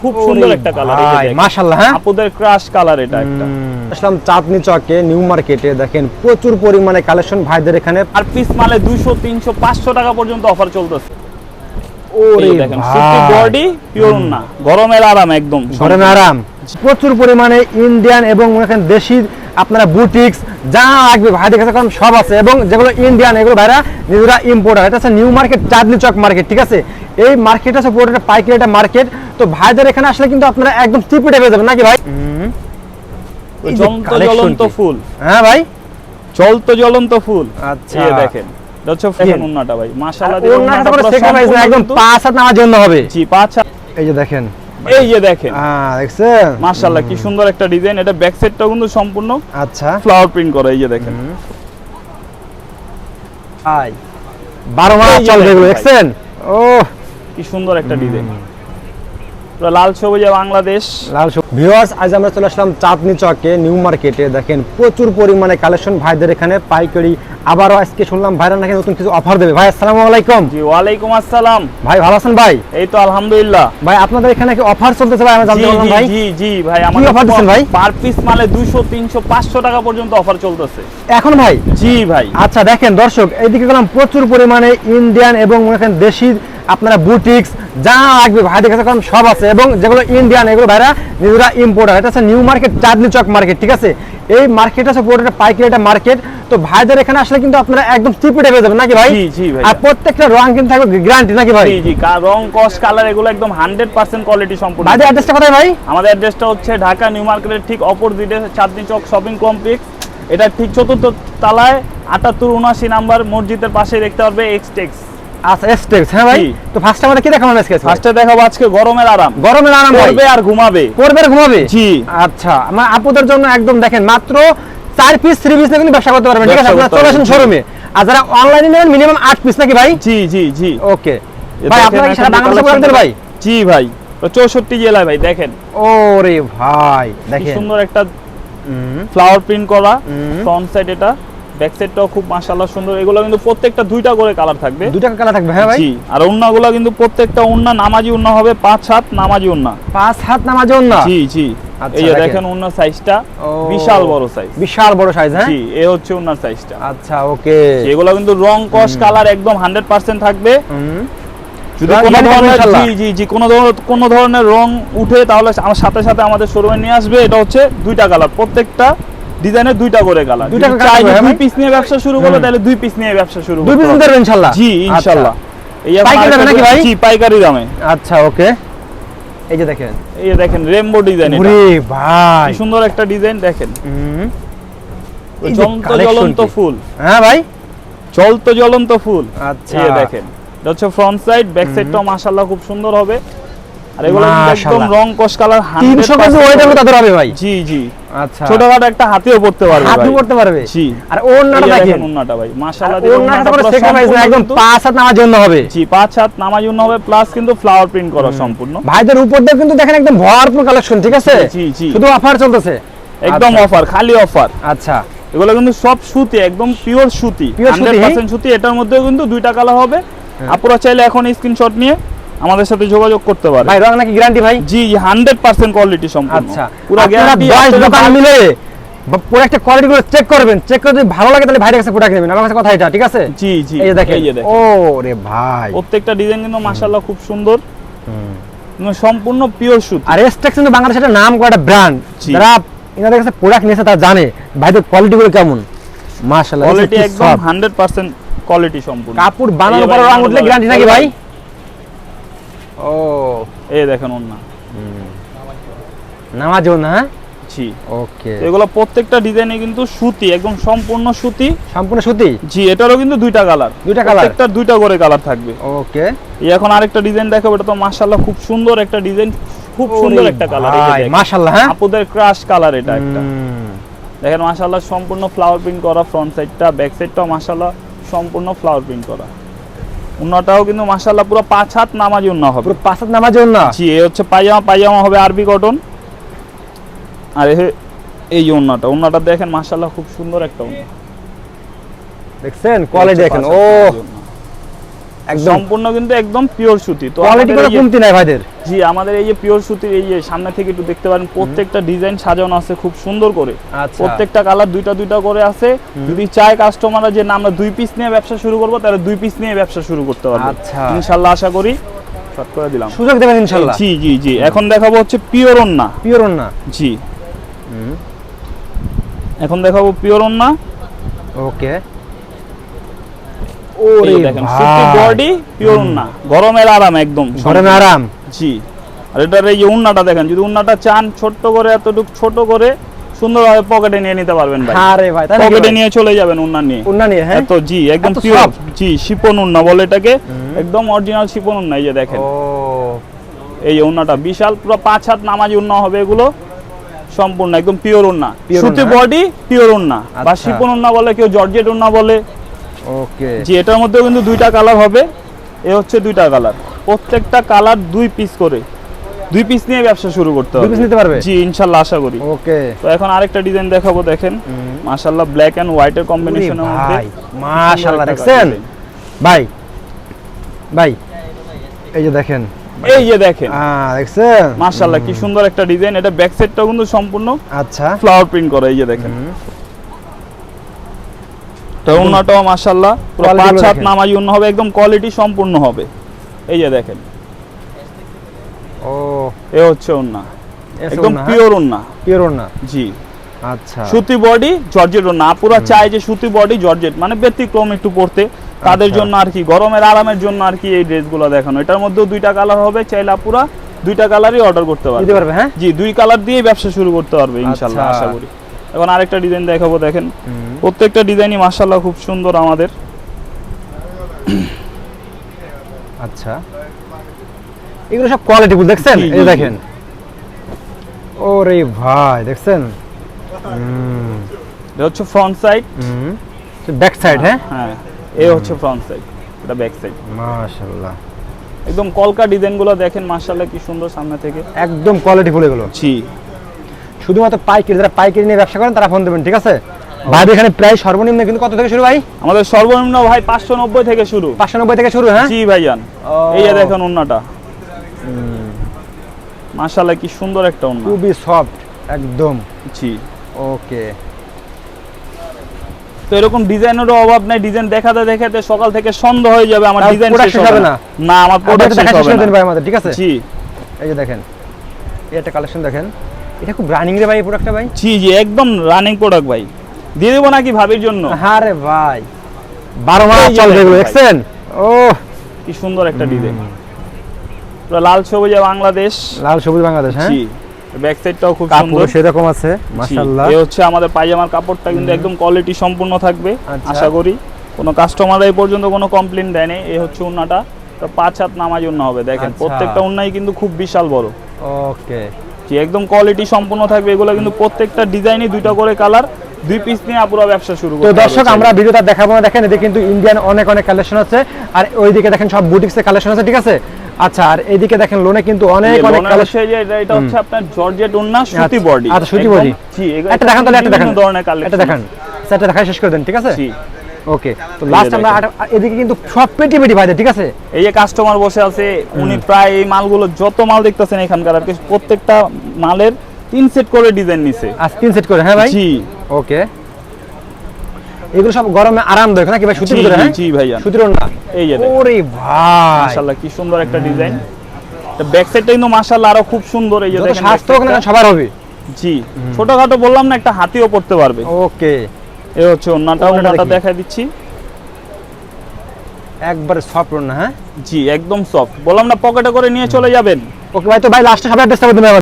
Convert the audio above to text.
খুব সুন্দর একটা কালার। মাশাআল্লাহ, হ্যাঁ? আপুদের ক্রাশ কালার এটা একটা। আসলাম চাঁদনি চকে নিউ মার্কেটে দেখেন প্রচুর পরিমাণে কালেকশন ভাইদের এখানে। আর পিস মালে 200 300 500 টাকা পর্যন্ত অফার চলতেছে। ওরে দেখেন সুতি বডি পিওর না। গরমের আরাম একদম। গরমের আরাম। প্রচুর পরিমাণে ইন্ডিয়ান এবং এখানে দেশি আপনারা বুটিক্স যা লাগবে ভাইদের কাছে কারণ সব আছে। এবং যেগুলো ইন্ডিয়ান এগুলো ভাইরা নিজেরা ইম্পোর্টার এটা হচ্ছে new market Chandni Chowk market ঠিক আছে? এই মার্কেট আছে পুরো একটা পাইকারি একটা মার্কেট তো ভাইদের এখানে আসলে কিন্তু আপনারা একদম চিপিটে পেয়ে যাবেন নাকি ভাই? জ্বলন্ত? ফুল। হ্যাঁ ভাই? জ্বলন্ত জ্বলন্ত ফুল। আচ্ছা। দেখেন এটা হচ্ছে দেখেন। উন্নাটা ভাই। মাশাআল্লাহ ওর নাটা করে শেখা ভাই একদম পাঁচ হাত নামার জন্য হবে। জি পাঁচ এই যে দেখেন। এই যে দেখেন। হ্যাঁ দেখছেন? মাশাআল্লাহ কি সুন্দর একটা ডিজাইন। এটা ব্যাক সাইডটা কিন্তু সম্পূর্ণ আচ্ছা। ফ্লাওয়ার প্রিন্ট করা এই যে দেখেন। আই। বারো মাস চলবে এগুলো দেখছেন? ও কি সুন্দর একটা ডিজাইন। লাল সবুজে বাংলাদেশ। লাল ভিউয়ার্স আজ আমরা চলে আসলাম চাঁদনি চকে নিউ মার্কেটে। দেখেন প্রচুর পরিমাণে কালেকশন ভাইদের এখানে পাইকারি আবারও আজকে শুনলাম ভাইরা নাকি নতুন কিছু অফার দেবে। ভাই আসসালামু আলাইকুম। জি ওয়ালাইকুম আসসালাম। ভাই ভালো আছেন ভাই? এই তো আলহামদুলিল্লাহ। ভাই আপনাদের এখানে কি অফার চলতেছে ভাই? আমি জানতে পারলাম ভাই। জি জি ভাই offer দিচ্ছেন ভাই? পার পিস মালে 200 300 500 টাকা পর্যন্ত অফার চলতেছে। এখন ভাই? জি ভাই। আচ্ছা দেখেন দর্শক এইদিকে গেলাম প্রচুর পরিমাণে ইন্ডিয়ান এবং এখানে দেশি আপনারা বুটিক্স যা লাগবে ভাইদের কাছে কারণ সব আছে। এবং যেগুলো ইন্ডিয়ান এগুলো ভাইরা নিজেরা ইম্পোর্টার এটা হচ্ছে new market Chandni Chowk market ঠিক আছে? এই মার্কেট আছে পুরো একটা পাইকারি একটা মার্কেট তো ভাইদের এখানে আসলে কিন্তু আপনারা একদম চিপিটে পেয়ে যাবেন নাকি ভাই? জি, জি ভাই। আর প্রত্যেকটা রং কিন্তু থাকবে গ্যারান্টি নাকি ভাই? জি জি রং কস কালার এগুলো একদম 100% কোয়ালিটি সম্পূর্ণ। ভাইদের অ্যাড্রেসটা কোথায় ভাই? আমাদের অ্যাড্রেসটা হচ্ছে ঢাকা নিউ মার্কেটের ঠিক অপোজিটে চাঁদনি চক শপিং কমপ্লেক্স এটা ঠিক চতুর্থ তলায় আটাত্তর উনআশি নাম্বার মসজিদের পাশে দেখতে পারবে এক্সটেক্স আচ্ছা এসটেক্স হ্যাঁ ভাই? তো ফার্স্ট আমরা কি দেখাবো আজকে? ফার্স্টে দেখাবো আজকে গরমের আরাম। গরমের আরাম করবে আর ঘুমাবে। করবে আর ঘুমাবে? জি। আচ্ছা আমার আপুদের জন্য একদম দেখেন মাত্র চার পিস থ্রি পিস কিন্তু ব্যবসা করতে পারবেন। ঠিক আছে আপনারা চলে আসেন শোরুমে আর যারা অনলাইনে নেবেন মিনিমাম আট পিস নাকি ভাই? জি জি জি। ওকে ভাই আপনারা কি সারা বাংলাদেশে করেন ভাই? জি ভাই। চৌষট্টি জেলায় ভাই দেখেন। ওরে ভাই দেখেন। সুন্দর একটা ফ্লাওয়ার প্রিন্ট করা। ফ্রন্ট সাইড এটা। ব্যাক সাইডটাও খুব মাশাআল্লাহ সুন্দর। এগুলো কিন্তু প্রত্যেকটা দুইটা করে কালার থাকবে। দুই টাকা কালা থাকবে হ্যাঁ ভাই? জি আর ওন্নাগুলো কিন্তু প্রত্যেকটা ওন্না নামাজি ওন্না হবে পাঁচ হাত নামাজি ওন্না পাঁচ হাত নামাজ না জি জি। এই যে দেখেন। ওন্নার সাইজটা বিশাল বড় সাইজ বিশাল বড় সাইজ হ্যাঁ? জি এ হচ্ছে ওন্নার সাইজটা আচ্ছা ওকে। এগুলো কিন্তু রং কস কালার একদম 100% থাকবে। যদি কোনো ধরনের জি জি জি কোনো ধরনের কোনো ধরনের রং উঠে তাহলে আমার সাথে সাথে আমাদের শোরুমে নিয়ে আসবে। এটা হচ্ছে দুইটা কালার প্রত্যেকটা ডিজাইনের দুইটা করে কালার দুইটা চাই দুই হ্যাঁ পিস নিয়ে ব্যবসা শুরু হুম। তাহলে দুই পিস নিয়ে ব্যবসা শুরু দুই পিস ইনশাল্লাহ। জি ইনশাআল্লাহ এই পাইকারি দামে নাকি ভাই? জি পাইকারি দামে। আচ্ছা ওকে। এই যে দেখেন। এই যে দেখেন রেমবো ডিজাইন ওরে ভাই। সুন্দর একটা ডিজাইন দেখেন। জ্বলন্ত জ্বলন্ত ফুল। হ্যাঁ ভাই। জ্বলন্ত জ্বলন্ত ফুল। আচ্ছা। এই দেখেন এটা হচ্ছে ফ্রন্ট সাইড ব্যাক সাইডটাও মাশাআল্লাহ খুব সুন্দর হবে। আর এগুলো একদম রং কস কালার 300 গজ ওয়েট হবে তাদের হবে ভাই। জি জি। আচ্ছা। ছোটখাটো একটা হাতিও পড়তে পারবে হাতি ভাই। করতে পারবে? জি। আর ওর নাটা এই যে দেখেন। উন্নাটা ভাই মাশাআল্লাহ আর দেখুন ওর নাটা উন্নাটা করে পুরো পাইছে সম্পূর্ণ একদম পাঁচ হাত নামার জন্য হবে। জি পাঁচ হাত নামাজ উন্ন হবে প্লাস কিন্তু ফ্লাওয়ার প্রিন্ট করা সম্পূর্ণ। ভাইদের উপর দিয়ে কিন্তু দেখেন একদম ভরপুর কালেকশন ঠিক আছে? জি, জি। শুধু অফার চলতেছে। একদম আচ্ছা, অফার খালি অফার আচ্ছা। এগুলো কিন্তু সব সুতি একদম পিওর সুতি। Pure সুতি? 100% সুতি এটার মধ্যেও কিন্তু দুইটা কালার হবে। আপুরা চাইলে এখন স্ক্রিনশট নিয়ে আমাদের সাথে যোগাযোগ করতে পারে। ভাই রং নাকি গ্যারান্টি ভাই? জি হান্ড্রেড পার্সেন্ট কোয়ালিটি সম্পূর্ণ। আচ্ছা। পুরো গ্যারান্টি দশ দোকান মিলে পুরো একটা কোয়ালিটি গুলো চেক করবেন। চেক করে যদি ভালো লাগে তাহলে ভাইয়ের কাছে প্রোডাক্ট নেবেন। আমার কাছে কথা এটা ঠিক আছে? জি জি এই যে দেখেন। এই যে দেখেন। ও রে ভাই। প্রত্যেকটা ডিজাইন কিন্তু মাশাআল্লাহ খুব সুন্দর। কিন্তু সম্পূর্ণ পিওর সুতি। আর এসটেক্স কিন্তু বাংলাদেশের একটা নাম করা ব্র্যান্ড জি। যারা এনাদের কাছে প্রোডাক্ট নিয়েছে তারা জানে। ভাইদের কোয়ালিটি গুলো কেমন? মাশাআল্লাহ কোয়ালিটি একদম soft। হান্ড্রেড পার্সেন্ট কোয়ালিটি সম্পূর্ণ। কাপড় বানানোর পর রং উঠলে গ্যারান্টি নাকি ভাই ও এই দেখেন ওর না নামাজও না? হ্যাঁ জি। ওকে। এগুলো প্রত্যেকটা ডিজাইনে কিন্তু সুতি একদম সম্পূর্ণ সুতি। সম্পূর্ণ সুতি? জি এটারও কিন্তু দুইটা কালার। দুইটা colour? প্রত্যেকটা দুইটা করে কালার থাকবে। ওকে। এখন আরেকটা ডিজাইন দেখাবো এটা তো মাশাআল্লাহ খুব সুন্দর একটা ডিজাইন খুব সুন্দর একটা কালার মাশাআল্লাহ হ্যাঁ? আপুদের ক্রাশ কালার এটা একটা। দেখেন মাশাআল্লাহ সম্পূর্ণ ফ্লাওয়ার প্রিন্ট করা ফ্রন্ট সাইডটা ব্যাক সাইডটাও মাশাআল্লাহ সম্পূর্ণ ফ্লাওয়ার প্রিন্ট করা। উন্নটাও কিন্তু মাশাআল্লাহ পুরো পাঁচ হাত নামাজি উন্না হবে। পুরো পাঁচ হাত নামাজও না জি এ হচ্ছে পায়জামা পায়জামা হবে আরবি কটন। আর এই যে উন্নাটা উন্নাটা দেখেন মাশাআল্লাহ খুব সুন্দর একটা উন্না। দেখছেন? কোয়ালিটি দেখেন। ও একদম। সম্পূর্ণ কিন্তু একদম পিওর সুতি। তো কোয়ালিটি কোনো কমতি নাই ভাইদের। জি আমাদের এই যে পিওর সুতির এই যে সামনে থেকে একটু দেখতে পারেন প্রত্যেকটা ডিজাইন সাজানো আছে খুব সুন্দর করে। আচ্ছা। প্রত্যেকটা কালার দুইটা দুইটা করে আছে। যদি চায় কাস্টমাররা যে না আমরা দুই পিস নিয়ে ব্যবসা শুরু করব তাহলে দুই পিস নিয়ে ব্যবসা শুরু করতে পারবে। আচ্ছা। ইনশাল্লাহ আশা করি শর্ট করে দিলাম। সুযোগ দেবেন ইনশাল্লাহ। জি জি জি। এখন দেখাবো হচ্ছে পিওর ওন্না পিওর না জি। এখন দেখাবো পিওর ওন্না ওকে ওরে দেখেন সুতি বডি পিওর ওন্না গরমের আরাম একদম গরমে আরাম। জি। আর এটার এই উন্নাটা দেখেন যদি উন্নাটা চান ছোট্ট করে এতটুকু ছোট করে সুন্দরভাবে পকেটে নিয়ে নিতে পারবেন ভাই। আরে ভাই তাই পকেটে নিয়ে চলে যাবেন উন্না নিয়ে। উন্না নিয়ে হ্যাঁ? এত জি একদম পিওর জি শিপন উন্না বলে এটাকে। একদম অরিজিনাল শিপন উন্না এই যে দেখেন। ও। এই উন্নাটা বিশাল পুরো পাঁচ হাত নামাজি উন্না হবে এগুলো। সম্পূর্ণ একদম পিওর উন্না। সুতি বডি পিওর উন্না। বা আচ্ছা। শিপন উন্না বলে কেউ জর্জেট উন্না বলে ওকে। জি এটার মধ্যেও কিন্তু দুইটা কালার হবে। এ হচ্ছে দুইটা কালার প্রত্যেকটা কালার দুই পিস করে। দুই পিস নিয়ে ব্যবসা শুরু করতে হবে। দুই piece নিতে পারবে? জি ইনশাল্লাহ আশা করি। ওকে। তো এখন আরেকটা ডিজাইন দেখাবো দেখেন। মাশাআল্লাহ ব্ল্যাক এন্ড হোয়াইটের কম্বিনেশনের মধ্যে। ভাই মাশাআল্লাহ দেখছেন? ভাই ভাই এই যে দেখেন। এই যে দেখেন। আহ দেখছেন? মাশাআল্লাহ কি সুন্দর একটা ডিজাইন এটা ব্যাক সাইডটাও কিন্তু সম্পূর্ণ আচ্ছা। ফ্লাওয়ার প্রিন্ট করা এই যে দেখেন। তো উন্নাটাও পুরো পাঁচ হাত নামাজি উন্না হবে একদম কোয়ালিটি সম্পূর্ণ হবে। এই যে দেখেন। ও। এ হচ্ছে উন্না। একদম পিওর উন্না। পিওর না জি। আচ্ছা। সুতি বডি জর্জেট না পুরা চায় যে সুতি বডি জর্জেট মানে ব্যতিক্রম একটু পড়তে তাদের আচ্ছা। জন্য আর কি গরমের আরামের জন্য আর কি এই ড্রেসগুলো দেখানো। এটার মধ্যেও দুইটা কালার হবে চাইলে পুরা দুইটা কালারই অর্ডার করতে পারবে। হ্যাঁ? জি দুই কালার দিয়ে ব্যবসা শুরু করতে পারবে আচ্ছা। আশা করি। এখন আরেকটা ডিজাইন দেখাবো দেখেন। প্রত্যেকটা ডিজাইনই মাশাল্লাহ খুব সুন্দর আমাদের। আচ্ছা। এগুলো সব কোয়ালিটি ফুল দেখছেন এই। দেখেন। ওরে ভাই দেখছেন? হুম। এটা হচ্ছে ফ্রন্ট সাইড হুম। ব্যাক সাইড হ্যাঁ? হ্যাঁ এ হচ্ছে ফ্রন্ট সাইড এটা ব্যাক সাইড মাশাআল্লাহ। একদম কলকা ডিজাইনগুলো দেখেন মাশাল্লাহ কি সুন্দর সামনে থেকে। একদম কোয়ালিটি ফুল এগুলো। জি। শুধুমাত্র পাইকারি যারা পাইকারি নিয়ে ব্যবসা করেন তারা ফোন দেবেন ঠিক আছে? ভাই এখানে প্রায় সর্বনিম্ন কিন্তু কত থেকে শুরু ভাই? আমাদের সর্বনিম্ন ভাই পাঁচশো নব্বই থেকে শুরু। পাঁচশো নব্বই থেকে শুরু হ্যাঁ? জি ভাইজান। এই যে দেখেন উন্নাটা মাশাল্লাহ কি সুন্দর একটা উন্না খুবই সফট একদম। জি। ওকে। তো এরকম ডিজাইনেরও অভাব নাই ডিজাইন দেখাতে দেখাতে সকাল থেকে সন্ধ্যা হয়ে যাবে আমার ডিজাইন শেষ হবে না। না? আমার প্রোডাক্ট শেষ হবে না। ভাই আমাদের ঠিক আছে? জি। এই যে দেখেন এই একটা কালেকশন দেখেন। এটা খুব রানিং রে ভাই এই প্রোডাক্টটা ভাই। জি জি একদম রানিং প্রোডাক্ট ভাই। দিয়ে দেবো নাকি ভাবির জন্য? হ্যাঁ রে ভাই। বারো মাস চলবে এগুলো দেখছেন ও কি সুন্দর একটা ডিজাইন পুরো লাল সবুজে বাংলাদেশ। লাল সবুজ বাংলাদেশ হ্যাঁ? জি ব্যাক সাইডটাও খুব সুন্দর। সেরকম আছে মাশাআল্লাহ। এ হচ্ছে আমাদের পায়জামার কাপড়টা কিন্তু একদম কোয়ালিটি সম্পূর্ণ থাকবে আচ্ছা। আশা করি। কোনো কাস্টমার এই পর্যন্ত কোনো কমপ্লেন দেয়নি এই হচ্ছে উন্নাটা। তো পাঁচ হাত নামাজ উন্না হবে দেখেন। আচ্ছা। প্রত্যেকটা উন্নাই কিন্তু খুব বিশাল বড়। ওকে জি একদম কোয়ালিটি সম্পূর্ণ থাকবে। এগুলো কিন্তু প্রত্যেকটা ডিজাইনই দুইটা করে কালার দুই পিস নিয়ে আপুরা ব্যবসা শুরু তো দর্শক আমরা ভিডিওটা দেখাবো না দেখেন এদিকে কিন্তু ইন্ডিয়ান অনেক অনেক কালেকশন আছে। আর ওইদিকে দেখেন সব বুটিক্সের কালেকশন আছে ঠিক আছে? আচ্ছা আর এইদিকে দেখেন লোনে কিন্তু অনেক অনেক কালেকশন এটা- এটা হচ্ছে আপনার জর্জেট উন্না সুতি আচ্ছা, বডি আচ্ছা, সুতি body। জি একটা দেখান তাহলে একটা দেখান। ধরনের কালেকশন একটা দেখান। সেটা দেখা শেষ করে দেন ঠিক আছে? জি। ওকে তো লাস্ট আমরা আর- এদিকে কিন্তু সব পেটি পেটি ভাই ঠিক আছে? এই যে কাস্টমার বসে আছে উনি প্রায় এই মালগুলো যত মাল দেখতেছেন এখানকার আর কি প্রত্যেকটা মালের তিন সেট করে ডিজাইন নিছে। আর তিন সেট করে হ্যাঁ ভাই? জি। ওকে এগুলো সব গরমে আরামদায়ক নাকি ভাই? সুতির ভিতরে হ্যাঁ? জি ভাইয়া। সুতির না এই যে ওরে ভাই। মাশাআল্লাহ কি সুন্দর একটা ডিজাইন ব্যাক সাইডটা কিন্তু মাশাআল্লাহ আরও খুব সুন্দর এই যে দেখেন স্বাস্থ্য সবার হবে। জি ছোটখাটো বললাম না একটা হাতিও পড়তে পারবে। ওকে এই হচ্ছে ওন্নাটা ওন্নাটা দেখি। দিচ্ছি। একবারে সফট না হ্যাঁ? জি একদম সফট বললাম না পকেটে করে নিয়ে চলে যাবেন। ওকে ভাই তো ভাই লাস্টে সবাই অ্যাড্রেসটা বলে দেবেন